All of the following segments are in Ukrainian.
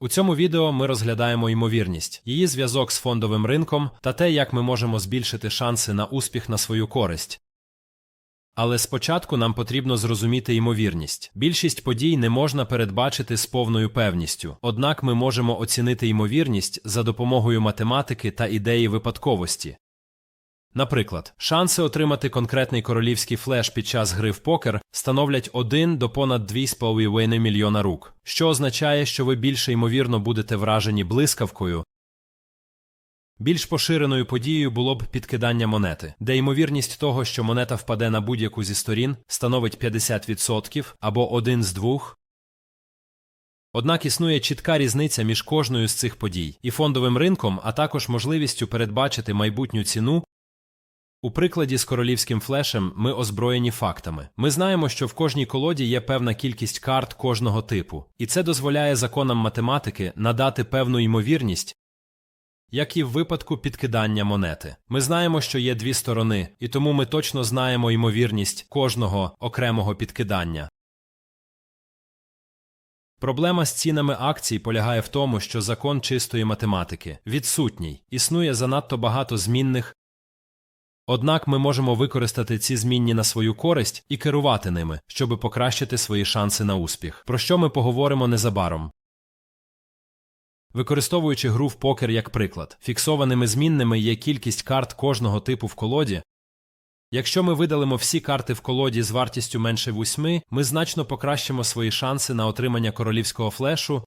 У цьому відео ми розглядаємо ймовірність, її зв'язок з фондовим ринком та те, як ми можемо збільшити шанси на успіх на свою користь. Але спочатку нам потрібно зрозуміти ймовірність. Більшість подій не можна передбачити з повною певністю, однак ми можемо оцінити ймовірність за допомогою математики та ідеї випадковості. Наприклад, шанси отримати конкретний королівський флеш під час гри в покер становлять 1 до понад 2,5 мільйона рук, що означає, що ви більше ймовірно будете вражені блискавкою. Більш поширеною подією було б підкидання монети, де ймовірність того, що монета впаде на будь-яку зі сторін, становить 50% або один з двох. Однак існує чітка різниця між кожною з цих подій і фондовим ринком, а також можливістю передбачити майбутню ціну. У прикладі з королівським флешем ми озброєні фактами. Ми знаємо, що в кожній колоді є певна кількість карт кожного типу, і це дозволяє законам математики надати певну ймовірність, як і в випадку підкидання монети. Ми знаємо, що є дві сторони, і тому ми точно знаємо ймовірність кожного окремого підкидання. Проблема з цінами акцій полягає в тому, що закон чистої математики відсутній, існує занадто багато змінних. Однак ми можемо використати ці змінні на свою користь і керувати ними, щоби покращити свої шанси на успіх, про що ми поговоримо незабаром. Використовуючи гру в покер як приклад, фіксованими змінними є кількість карт кожного типу в колоді. Якщо ми видалимо всі карти в колоді з вартістю менше 8, ми значно покращимо свої шанси на отримання королівського флешу.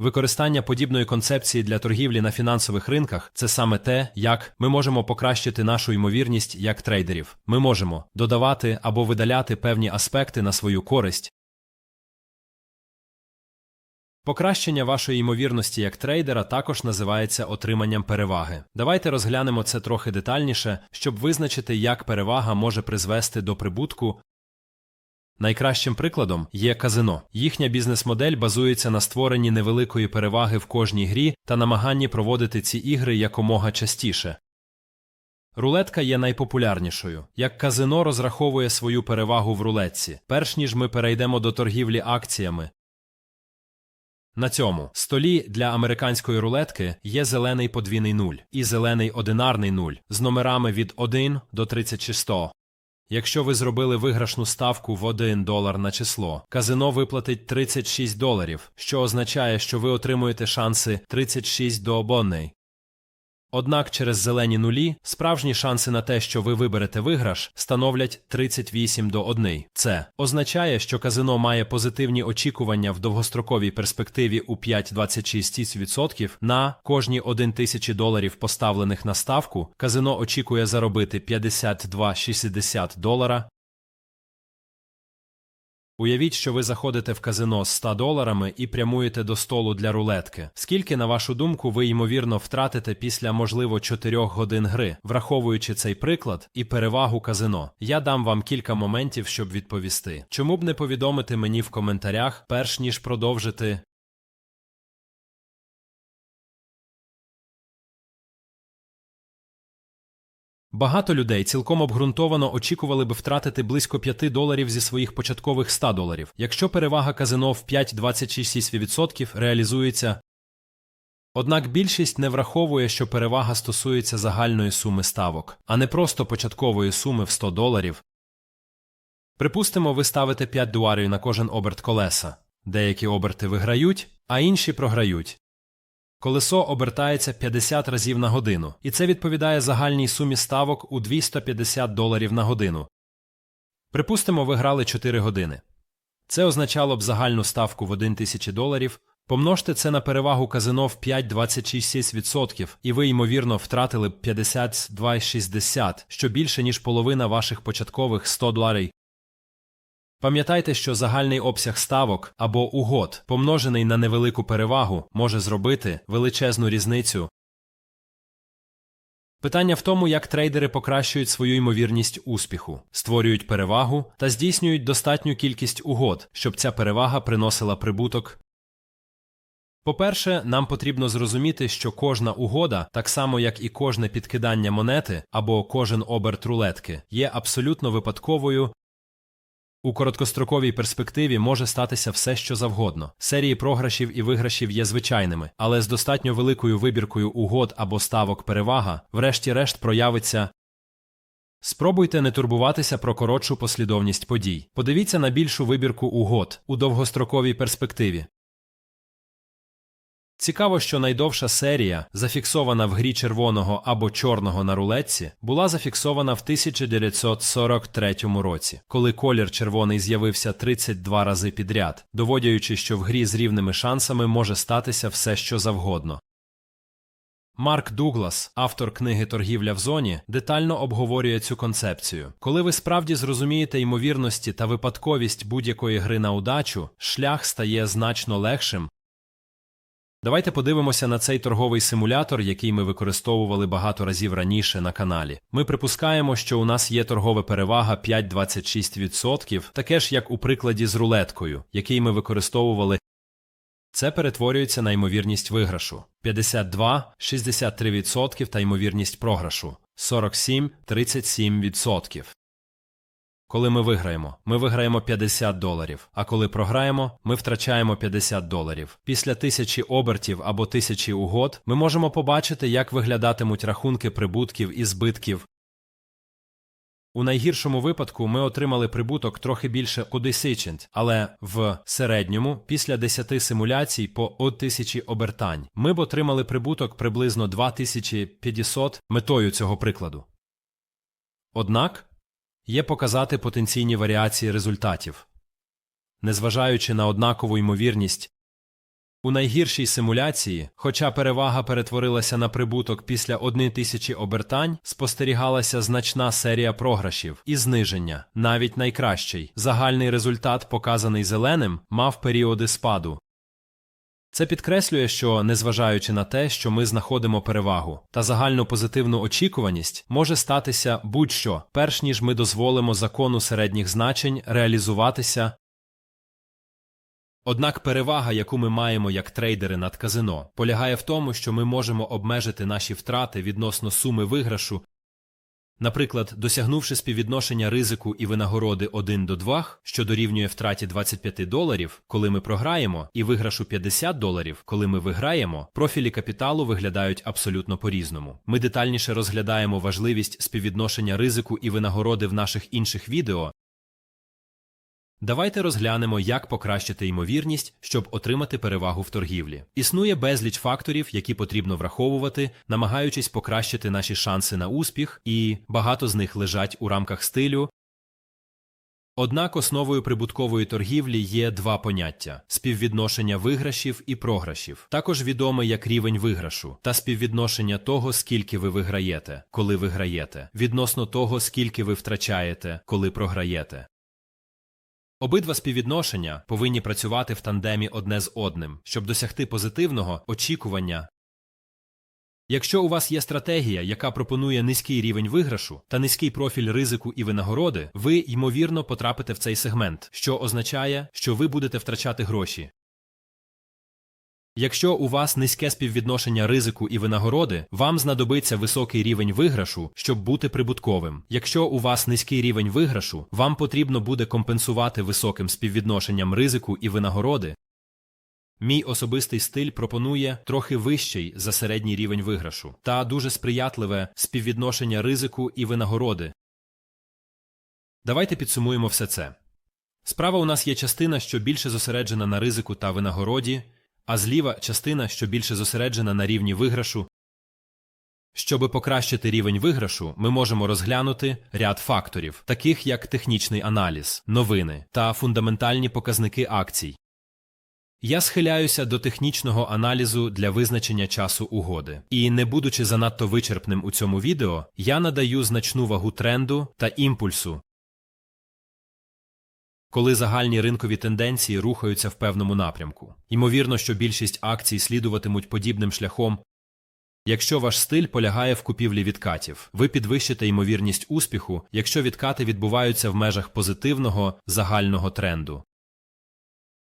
Використання подібної концепції для торгівлі на фінансових ринках це саме те, як ми можемо покращити нашу ймовірність як трейдерів. Ми можемо додавати або видаляти певні аспекти на свою користь. Покращення вашої ймовірності як трейдера також називається отриманням переваги. Давайте розглянемо це трохи детальніше, щоб визначити, як перевага може призвести до прибутку. Найкращим прикладом є казино. Їхня бізнес-модель базується на створенні невеликої переваги в кожній грі та намаганні проводити ці ігри якомога частіше. Рулетка є найпопулярнішою. Як казино розраховує свою перевагу в рулетці, перш ніж ми перейдемо до торгівлі акціями. На цьому столі для американської рулетки є зелений подвійний нуль і зелений одинарний нуль з номерами від 1 до 36. Якщо ви зробили виграшну ставку в 1 долар на число, казино виплатить 36 доларів, що означає, що ви отримуєте шанси 36 до обонний. Однак через зелені нулі справжні шанси на те, що ви виберете виграш, становлять 38 до 1. Це означає, що казино має позитивні очікування в довгостроковій перспективі у 5,26% на кожні 1 тисячі доларів поставлених на ставку. Казино очікує заробити 52,60 долара. Уявіть, що ви заходите в казино з 100 доларами і прямуєте до столу для рулетки. Скільки, на вашу думку, ви ймовірно втратите після, можливо, 4 годин гри, враховуючи цей приклад і перевагу казино? Я дам вам кілька моментів, щоб відповісти. Чому б не повідомити мені в коментарях, перш ніж продовжити Багато людей цілком обґрунтовано очікували би втратити близько 5 доларів зі своїх початкових 100 доларів, якщо перевага казино в 5,26% реалізується. Однак більшість не враховує, що перевага стосується загальної суми ставок, а не просто початкової суми в 100 доларів. Припустимо, ви ставите 5 дуарів на кожен оберт колеса. Деякі оберти виграють, а інші програють. Колесо обертається 50 разів на годину, і це відповідає загальній сумі ставок у 250 доларів на годину. Припустимо, ви грали 4 години. Це означало б загальну ставку в 1 тисячі доларів. Помножте це на перевагу казино в 5,26%, і ви, ймовірно, втратили б 52,60, що більше, ніж половина ваших початкових 100 доларів. Пам'ятайте, що загальний обсяг ставок або угод, помножений на невелику перевагу, може зробити величезну різницю. Питання в тому, як трейдери покращують свою ймовірність успіху, створюють перевагу та здійснюють достатню кількість угод, щоб ця перевага приносила прибуток. По-перше, нам потрібно зрозуміти, що кожна угода, так само як і кожне підкидання монети або кожен оберт рулетки, є абсолютно випадковою У короткостроковій перспективі може статися все, що завгодно. Серії програшів і виграшів є звичайними, але з достатньо великою вибіркою угод або ставок перевага, врешті-решт проявиться. Спробуйте не турбуватися про коротшу послідовність подій. Подивіться на більшу вибірку угод у довгостроковій перспективі. Цікаво, що найдовша серія, зафіксована в грі червоного або чорного на рулетці, була зафіксована в 1943 році, коли колір червоний з'явився 32 рази підряд, доводячи, що в грі з рівними шансами може статися все, що завгодно. Марк Дуглас, автор книги Торгівля в зоні, детально обговорює цю концепцію. Коли ви справді зрозумієте ймовірності та випадковість будь-якої гри на удачу, шлях стає значно легшим. Давайте подивимося на цей торговий симулятор, який ми використовували багато разів раніше на каналі. Ми припускаємо, що у нас є торгова перевага 5,26%, таке ж як у прикладі з рулеткою, який ми використовували. Це перетворюється на ймовірність виграшу 52, 63% та ймовірність програшу 47, 37%. Коли ми виграємо, ми виграємо 50 доларів, а коли програємо, ми втрачаємо 50 доларів. Після тисячі обертів або тисячі угод ми можемо побачити, як виглядатимуть рахунки прибутків і збитків. У найгіршому випадку ми отримали прибуток трохи більше одесичент, але в середньому, після 10 симуляцій по 1000 обертань, ми б отримали прибуток приблизно 2500 метою цього прикладу. Однак є показати потенційні варіації результатів. Незважаючи на однакову ймовірність, у найгіршій симуляції, хоча перевага перетворилася на прибуток після 1000 обертань, спостерігалася значна серія програшів і зниження. Навіть найкращий загальний результат, показаний зеленим, мав періоди спаду. Це підкреслює, що, незважаючи на те, що ми знаходимо перевагу та загальну позитивну очікуваність, може статися будь-що, перш ніж ми дозволимо закону середніх значень реалізуватися. Однак перевага, яку ми маємо як трейдери над казино, полягає в тому, що ми можемо обмежити наші втрати відносно суми виграшу, наприклад, досягнувши співвідношення ризику і винагороди 1 до 2, що дорівнює втраті 25 доларів, коли ми програємо, і виграшу 50 доларів, коли ми виграємо, профілі капіталу виглядають абсолютно по-різному. Ми детальніше розглядаємо важливість співвідношення ризику і винагороди в наших інших відео, Давайте розглянемо, як покращити ймовірність, щоб отримати перевагу в торгівлі. Існує безліч факторів, які потрібно враховувати, намагаючись покращити наші шанси на успіх, і багато з них лежать у рамках стилю. Однак основою прибуткової торгівлі є два поняття: співвідношення виграшів і програшів, також відоме як рівень виграшу, та співвідношення того, скільки ви виграєте, коли виграєте, відносно того, скільки ви втрачаєте, коли програєте. Обидва співвідношення повинні працювати в тандемі одне з одним, щоб досягти позитивного очікування. Якщо у вас є стратегія, яка пропонує низький рівень виграшу та низький профіль ризику і винагороди, ви ймовірно потрапите в цей сегмент, що означає, що ви будете втрачати гроші. Якщо у вас низьке співвідношення ризику і винагороди, вам знадобиться високий рівень виграшу, щоб бути прибутковим. Якщо у вас низький рівень виграшу, вам потрібно буде компенсувати високим співвідношенням ризику і винагороди. Мій особистий стиль пропонує трохи вищий за середній рівень виграшу та дуже сприятливе співвідношення ризику і винагороди. Давайте підсумуємо все це. Справа у нас є частина, що більше зосереджена на ризику та винагороді а зліва частина, що більше зосереджена на рівні виграшу. Щоби покращити рівень виграшу, ми можемо розглянути ряд факторів, таких як технічний аналіз, новини та фундаментальні показники акцій. Я схиляюся до технічного аналізу для визначення часу угоди, і, не будучи занадто вичерпним у цьому відео, я надаю значну вагу тренду та імпульсу, коли загальні ринкові тенденції рухаються в певному напрямку. Ймовірно, що більшість акцій слідуватимуть подібним шляхом. Якщо ваш стиль полягає в купівлі відкатів, ви підвищите ймовірність успіху, якщо відкати відбуваються в межах позитивного загального тренду.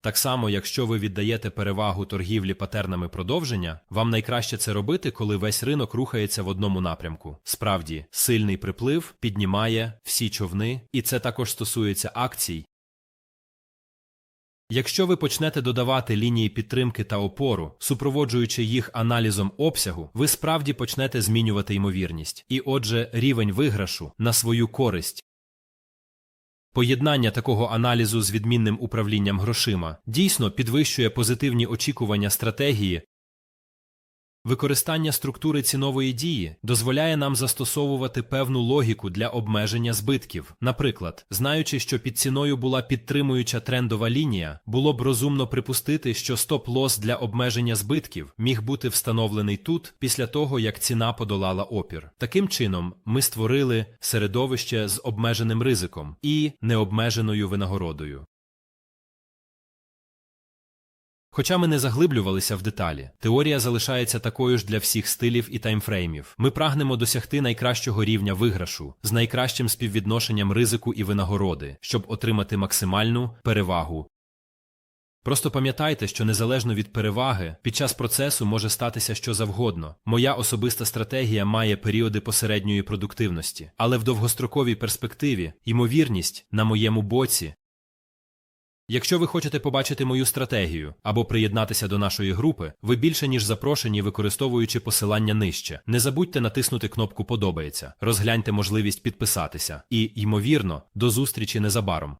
Так само, якщо ви віддаєте перевагу торгівлі патернами продовження, вам найкраще це робити, коли весь ринок рухається в одному напрямку. Справді, сильний приплив піднімає всі човни, і це також стосується акцій, Якщо ви почнете додавати лінії підтримки та опору, супроводжуючи їх аналізом обсягу, ви справді почнете змінювати ймовірність, і отже, рівень виграшу на свою користь. Поєднання такого аналізу з відмінним управлінням грошима дійсно підвищує позитивні очікування стратегії. Використання структури цінової дії дозволяє нам застосовувати певну логіку для обмеження збитків. Наприклад, знаючи, що під ціною була підтримуюча трендова лінія, було б розумно припустити, що стоп-лос для обмеження збитків міг бути встановлений тут після того, як ціна подолала опір. Таким чином, ми створили середовище з обмеженим ризиком і необмеженою винагородою. Хоча ми не заглиблювалися в деталі, теорія залишається такою ж для всіх стилів і таймфреймів. Ми прагнемо досягти найкращого рівня виграшу з найкращим співвідношенням ризику і винагороди, щоб отримати максимальну перевагу. Просто пам'ятайте, що незалежно від переваги, під час процесу може статися що завгодно. Моя особиста стратегія має періоди посередньої продуктивності, але в довгостроковій перспективі ймовірність на моєму боці. Якщо ви хочете побачити мою стратегію або приєднатися до нашої групи, ви більше ніж запрошені, використовуючи посилання нижче. Не забудьте натиснути кнопку Подобається, розгляньте можливість підписатися і, ймовірно, до зустрічі незабаром.